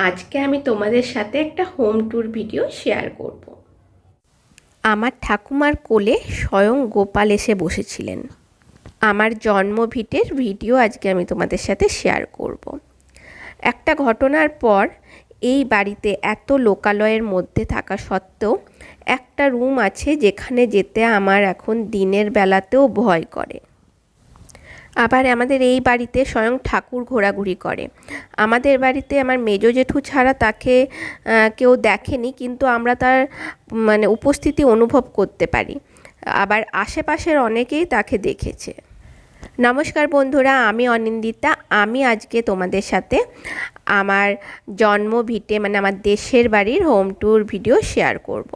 আজকে আমি তোমাদের সাথে একটা হোম ট্যুর ভিডিও শেয়ার করব। আমার ঠাকুমার কোলে স্বয়ং গোপাল এসে বসেছিলেন আমার জন্মভিটের ভিডিও আজকে আমি তোমাদের সাথে শেয়ার করব। একটা ঘটনার পর এই বাড়িতে এত লোকালয়ের মধ্যে থাকা সত্ত্বেও একটা রুম আছে যেখানে যেতে আমার এখন দিনের বেলাতেও ভয় করে আবার আমাদের এই বাড়িতে স্বয়ং ঠাকুর ঘোরাঘুরি করে। আমাদের বাড়িতে আমার মেজ জেঠু ছাড়া তাকে কেউ দেখেনি, কিন্তু আমরা তার মানে উপস্থিতি অনুভব করতে পারি। আবার আশেপাশের অনেকেই তাকে দেখেছে। নমস্কার বন্ধুরা, আমি অনিন্দিতা। আমি আজকে তোমাদের সাথে আমার জন্ম ভিটে মানে আমার দেশের বাড়ির হোম ট্যুর ভিডিও শেয়ার করব।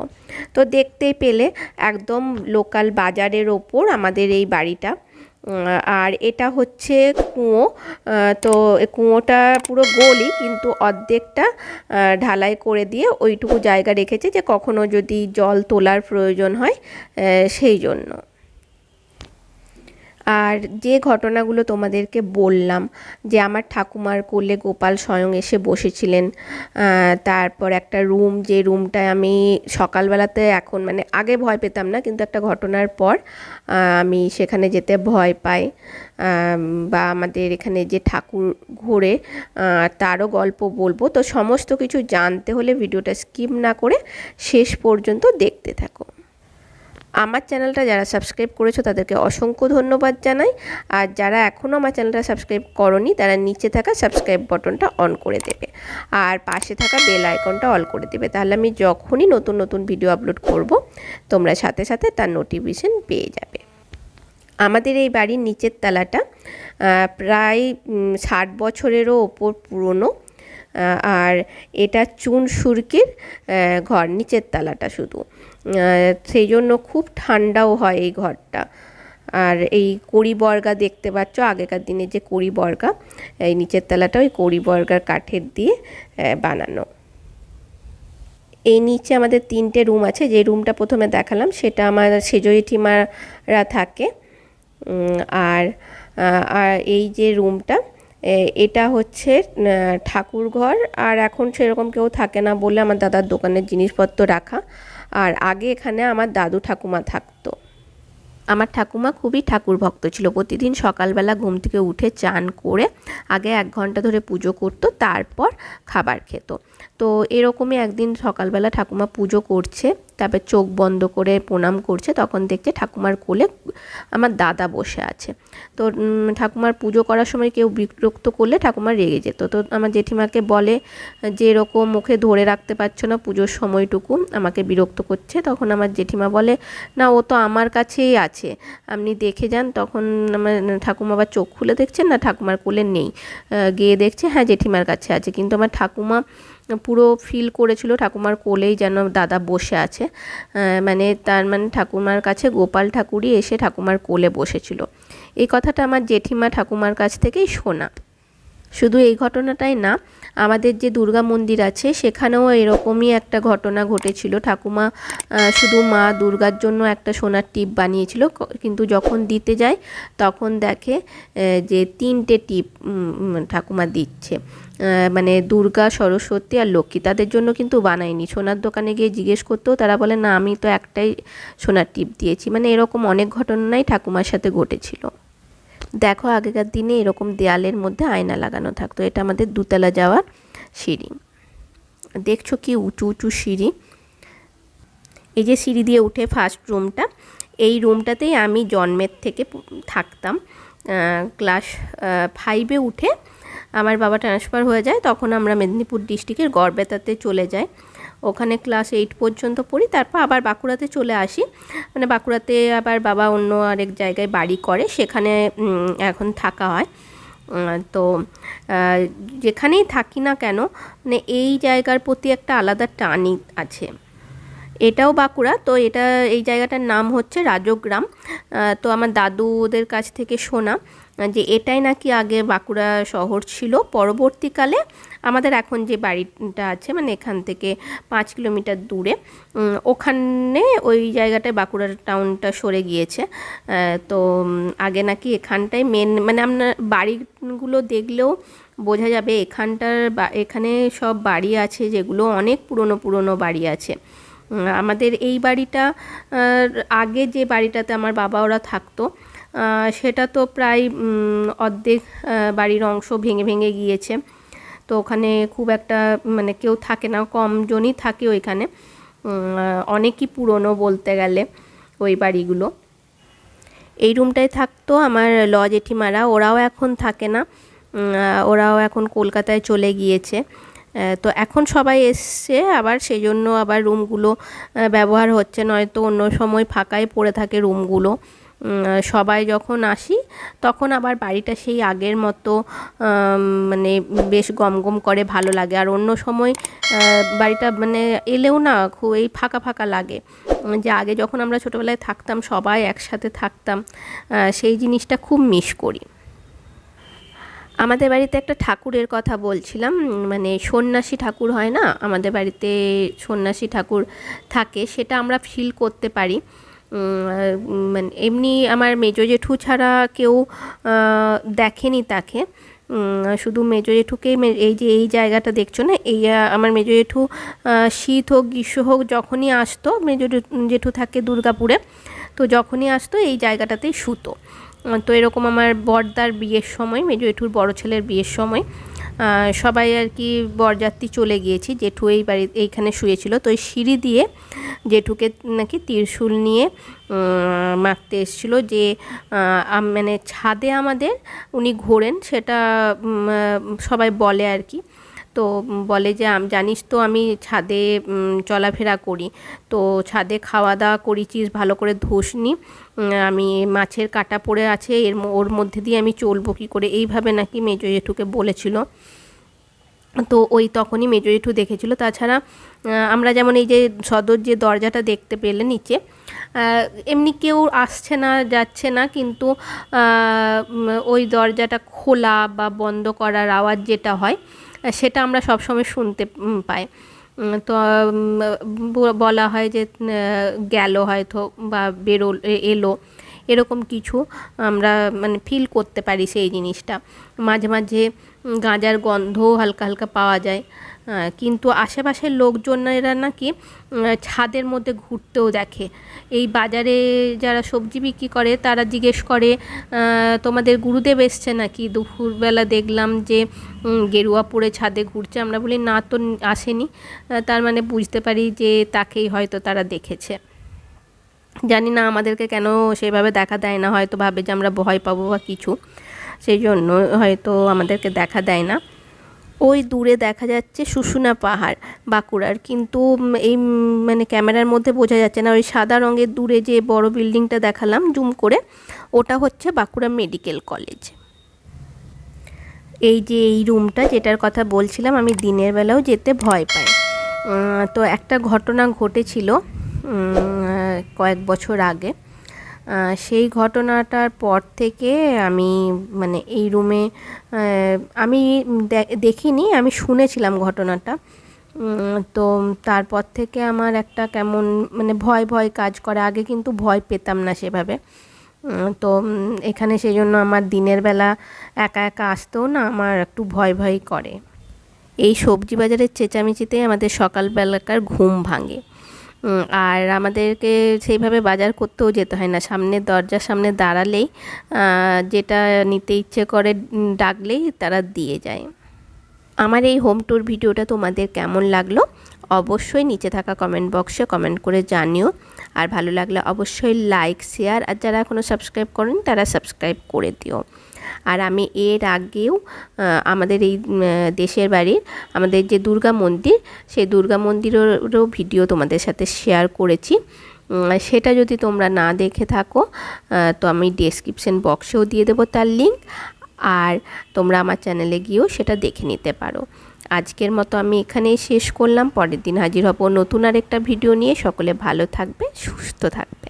তো দেখতেই পেলে একদম লোকাল বাজারের ওপর আমাদের এই বাড়িটা। আর এটা হচ্ছে কুঁয়ো। তো কুঁয়োটা পুরো গোলই, কিন্তু অর্ধেকটা ঢালাই করে দিয়ে ওইটুকু জায়গা রেখেছে যে কখনো যদি জল তোলার প্রয়োজন হয় সেই জন্য। আর যে ঘটনাগুলো তোমাদেরকে বললাম, যে আমার ঠাকুমার কোলে গোপাল স্বয়ং এসে বসেছিলেন তারপর একটা রুম, যে রুমটায় আমি সকালবেলাতে এখন মানে আগে ভয় পেতাম না, কিন্তু একটা ঘটনার পর আমি সেখানে যেতে ভয় পাই। বা আমাদের এখানে যে ঠাকুর ঘোরে তারও গল্প বলব। তো সমস্ত কিছু জানতে হলে ভিডিওটা স্কিপ না করে শেষ পর্যন্ত দেখতে থাকো। আমার চ্যানেলটা যারা সাবস্ক্রাইব করেছ তাদেরকে অসংখ্য ধন্যবাদ জানাই। আর যারা এখনও আমার চ্যানেলটা সাবস্ক্রাইব করনি, তারা নিচে থাকা সাবস্ক্রাইব বটনটা অন করে দেবে। আর পাশে থাকা বেল আইকনটা অল করে দেবে। তাহলে আমি যখনই নতুন নতুন ভিডিও আপলোড করব, তোমরা সাথে সাথে তার নোটিফিকেশন পেয়ে যাবে। আমাদের এই বাড়ির নিচের তালাটা প্রায় ষাট বছরেরও ওপর পুরনো। আর এটা চুন সুরকির ঘর, নিচের তালাটা শুধু। সেই জন্য খুব ঠান্ডাও হয় এই ঘরটা। আর এই কড়ি বর্গা দেখতে পাচ্ছ, আগেকার দিনে যে কড়ি বর্গা এই নিচের তলাটা ওই কড়ি বর্গার কাঠের দিয়ে বানানো। এই নিচে আমাদের তিনটে রুম আছে, যে রুমটা প্রথমে দেখালাম, সেটা আমার সেজো জেঠিমারা থাকে। আর আর এই যে রুমটা এটা হচ্ছে ঠাকুর ঘর আর এখন সেরকম কেউ থাকে না বলে আমার দাদার দোকানের জিনিসপত্র রাখা। আর আগে এখানে আমার দাদু ঠাকুমা থাকতো। আমার ঠাকুমা খুবই ঠাকুর ভক্ত ছিল। প্রতিদিন সকালবেলা ঘুম থেকে উঠে চান করে আগে এক ঘণ্টা ধরে পুজো করতো, তারপর খাবার খেত। তো এরকমই একদিন সকালবেলা ঠাকুমা পুজো করছে, তারপর চোখ বন্ধ করে প্রণাম করছে, তখন দেখছে ঠাকুমার কোলে আমার দাদা বসে আছে। তো ঠাকুমার পুজো করার সময় কেউ বিরক্ত করলে ঠাকুমা রেগে যেত। তো আমার জেঠিমাকে বলে, যে এরকম মুখে ধরে রাখতে পারছ না, পুজোর সময়টুকু আমাকে বিরক্ত করছে। তখন আমার জেঠিমা বলে, না, ও তো আমার কাছেই আছে। আপনি দেখে যান। তখন আমার ঠাকুমা আবার চোখ খুলে দেখছেন, না, ঠাকুমার কোলে নেই। গিয়ে দেখছে হ্যাঁ জেঠিমার কাছে আছে। কিন্তু আমার ঠাকুমা পুরো ফিল করেছিল ঠাকুমার কোলেই যেন দাদা বসে আছে। মানে তার মানে ঠাকুমার কাছে গোপাল ঠাকুরই এসে ঠাকুমার কোলে বসেছিল। এই কথাটা আমার জেঠিমা ঠাকুমার কাছ থেকেই শোনা। শুধু এই ঘটনাটাই না আমাদের যে দুর্গা মন্দির আছে, সেখানেও এরকমই একটা ঘটনা ঘটেছিল। ঠাকুমা শুধু মা দুর্গার জন্য একটা সোনার টিপ বানিয়েছিল। কিন্তু যখন দিতে যায়, তখন দেখে যে তিনটে টিপ ঠাকুমা দিচ্ছে। মানে দুর্গা, সরস্বতী আর লক্ষ্মী তাদের জন্য কিন্তু বানায়নি। সোনার দোকানে গিয়ে জিজ্ঞেস করতেও তারা বলে, না, আমি তো একটাই সোনার টিপ দিয়েছি। মানে এরকম অনেক ঘটনাই ঠাকুমার সাথে ঘটেছিল। দেখো আগেকার দিনে এরকম দেয়ালের মধ্যে আয়না লাগানো থাকতো। এটা আমাদের দুতলা যাওয়ার সিঁড়ি। দেখছ কি উঁচু উঁচু সিঁড়ি? এই যে সিঁড়ি দিয়ে উঠে ফার্স্ট রুমটা এই রুমটাতেই আমি জন্মের থেকে থাকতাম। ক্লাস ফাইভে উঠে আমার বাবা ট্রান্সফার হয়ে যায়, তখন আমরা মেদিনীপুর ডিস্ট্রিক্টের গড়বেতাতে চলে যাই। ওখানে ক্লাস এইট পর্যন্ত পড়ি, তারপর আবার বাঁকুড়াতে চলে আসি। মানে বাঁকুড়াতে আবার বাবা অন্য আরেক জায়গায় বাড়ি করে, সেখানে এখন থাকা হয়। তো যেখানেই থাকি না কেন মানে এই জায়গার প্রতি একটা আলাদা টানই আছে। এটাও বাঁকুড়া, তো এটা, এই জায়গাটার নাম হচ্ছে রাজগ্রাম। তো আমার দাদু ওদের কাছ থেকে শোনা। যে এটাই নাকি আগে বাঁকুড়া শহর ছিল। পরবর্তীকালে আমাদের এখন যে বাড়িটা আছে মানে এখান থেকে পাঁচ কিলোমিটার দূরে ওখানে ওই জায়গাটায় বাঁকুড়া টাউনটা সরে গিয়েছে। তো আগে নাকি এখানটায় মেন মানে আপনার বাড়িগুলো দেখলেও বোঝা যাবে এখানটার এখানে সব বাড়ি আছে যেগুলো অনেক পুরনো পুরনো বাড়ি আছে। আমাদের এই বাড়িটা আগে যে বাড়িটাতে আমার বাবা ওরা থাকতো সেটা তো প্রায় অর্ধেক বাড়ির অংশ ভেঙে ভেঙে গিয়েছে। তো ওখানে খুব একটা মানে কেউ থাকে না কমজনই থাকে ওইখানে। অনেকই পুরনো বলতে গেলে ওই বাড়িগুলো। এই রুমটায় থাকতো আমার ল জেঠিমারা, ওরাও এখন থাকে না। ওরাও এখন কলকাতায় চলে গিয়েছে। তো এখন সবাই এসছে, আবার সেই জন্য আবার রুমগুলো ব্যবহার হচ্ছে, নয়তো অন্য সময় ফাঁকাই পড়ে থাকে রুমগুলো। সবাই যখন আসি, তখন আবার বাড়িটা সেই আগের মতো মানে বেশ গমগম করে ভালো লাগে। আর অন্য সময় বাড়িটা মানে এলেও না খুব এই ফাঁকা ফাঁকা লাগে। যে আগে যখন আমরা ছোটোবেলায় থাকতাম, সবাই একসাথে থাকতাম সেই জিনিসটা খুব মিস করি। আমাদের বাড়িতে একটা ঠাকুরের কথা বলছিলাম মানে সন্ন্যাসী ঠাকুর হয় না? আমাদের বাড়িতে সন্ন্যাসী ঠাকুর থাকে, সেটা আমরা ফিল করতে পারি। মানে এমনি আমার মেজো জেঠু ছাড়া কেউ দেখেনি তাকে। শুধু মেজো জেঠুকেই এই যে এই জায়গাটা দেখছ না, এই আমার মেজো জেঠু শীত হোক, গ্রীষ্ম হোক, যখনই আসতো, মেজো জেঠু থাকে দুর্গাপুরে, তো যখনই আসতো এই জায়গাটাতেই শুতো। তো এরকম আমার বড়দার বিয়ের সময়, মেজো জেঠুর বড় ছেলের বিয়ের সময় সবাই আর কি বরযাত্রী চলে গিয়েছি জেঠু এই বাড়ি এইখানে শুয়েছিল। তো ওই সিঁড়ি দিয়ে জেঠুকে নাকি ত্রিশূল নিয়ে মারতে এসেছিল যে মানে ছাদে আমাদের উনি ঘোরেন সেটা সবাই বলে আর কি। তো বলে যে জানিস তো আমি ছাদে চলাফেরা করি। তো ছাদে খাওয়া দাওয়া করেছিস ভালো করে ধোসনি উম, আমি মাছের কাটা পড়ে আছে, এর ওর মধ্যে দিয়ে আমি চলবো কী করে? এইভাবে নাকি মেজো জেঠুকে বলেছিল। তো ওই তখনই মেজো জেঠু দেখেছিল। তাছাড়া আমরা যেমন এই যে সদর যে দরজাটা দেখতে পেলে নিচে এমনি কেউ আসছে না, যাচ্ছে না, কিন্তু ওই দরজাটা খোলা বা বন্ধ করার আওয়াজ যেটা হয়, সেটা আমরা সবসময় শুনতে পাই। তো বলা হয় যে গেল হয়তো বা বেরো এলো। এরকম কিছু আমরা মানে ফিল করতে পারি সেই জিনিসটা। মাঝে মাঝে গাঁজার গন্ধও হালকা হালকা পাওয়া যায়। কিন্তু আশেপাশের লোকজনেরা নাকি ছাদের মধ্যে ঘুরতেও দেখে। এই বাজারে যারা সবজি বিক্রি করে, তারা জিজ্ঞেস করে তোমাদের গুরুদেব এসছে নাকি? দুপুরবেলা দেখলাম যে গেরুয়া পরে ছাদে ঘুরছে। আমরা বলি, না তো আসেনি। তার মানে বুঝতে পারি যে, তাকেই হয়তো তারা দেখেছে। জানি না আমাদেরকে কেন সেভাবে দেখা দেয় না, হয়তো ভাবে যে আমরা ভয় পাবো বা কিছু। সেই জন্য হয়তো আমাদেরকে দেখা দেয় না। ওই দূরে দেখা যাচ্ছে শুশুনা পাহাড়, বাঁকুড়ার। কিন্তু এই মানে ক্যামেরার মধ্যে বোঝা যাচ্ছে না। ওই সাদা রঙের দূরে যে বড় বিল্ডিংটা দেখালাম, জুম করে, ওটা হচ্ছে বাঁকুড়া মেডিকেল কলেজ। এই যে এই রুমটা, যেটার কথা বলছিলাম, আমি দিনের বেলাও যেতে ভয় পাই। তো একটা ঘটনা ঘটেছিল কয়েক বছর আগে। সেই ঘটনাটার পর থেকে আমি মানে এই রুমে আমি দেখিনি, আমি শুনেছিলাম ঘটনাটা। তো তারপর থেকে আমার একটা কেমন মানে ভয় ভয় কাজ করে। আগে কিন্তু ভয় পেতাম না সেভাবে। তো এখানে সেই জন্য আমার দিনের বেলা একা একা আসতেও না, আমার একটু ভয় ভয় করে। এই সবজি বাজারের চেঁচামেচিতেই আমাদের সকালবেলাকার ঘুম ভাঙে। আর আমাদেরকে সেইভাবে বাজার করতেও যেতে হয় না। সামনের দরজার সামনে দাঁড়ালেই যেটা নিতে ইচ্ছে করে ডাকলেই তারা দিয়ে যায়। আমার এই হোম ট্যুর ভিডিওটা তোমাদের কেমন লাগল? অবশ্যই নিচে থাকা কমেন্ট বক্সে কমেন্ট করে জানিও। আর ভালো লাগলে অবশ্যই লাইক শেয়ার আর যারা এখনও সাবস্ক্রাইব করেন, তারা সাবস্ক্রাইব করে দিও। আর আমি এর আগেও আমাদের এই দেশের বাড়ির আমাদের যে দুর্গা মন্দির, সেই দুর্গা মন্দিরেরও ভিডিও তোমাদের সাথে শেয়ার করেছি। সেটা যদি তোমরা না দেখে থাকো তো আমি ডেসক্রিপশন বক্সেও দিয়ে দেবো তার লিঙ্ক আর তোমরা আমার চ্যানেলে গিয়েও সেটা দেখে নিতে পারো। আজকের মতো আমি এখানেই শেষ করলাম, পরের দিন হাজির হব নতুন আর একটা ভিডিও নিয়ে। সকলে ভালো থাকবে, সুস্থ থাকবে।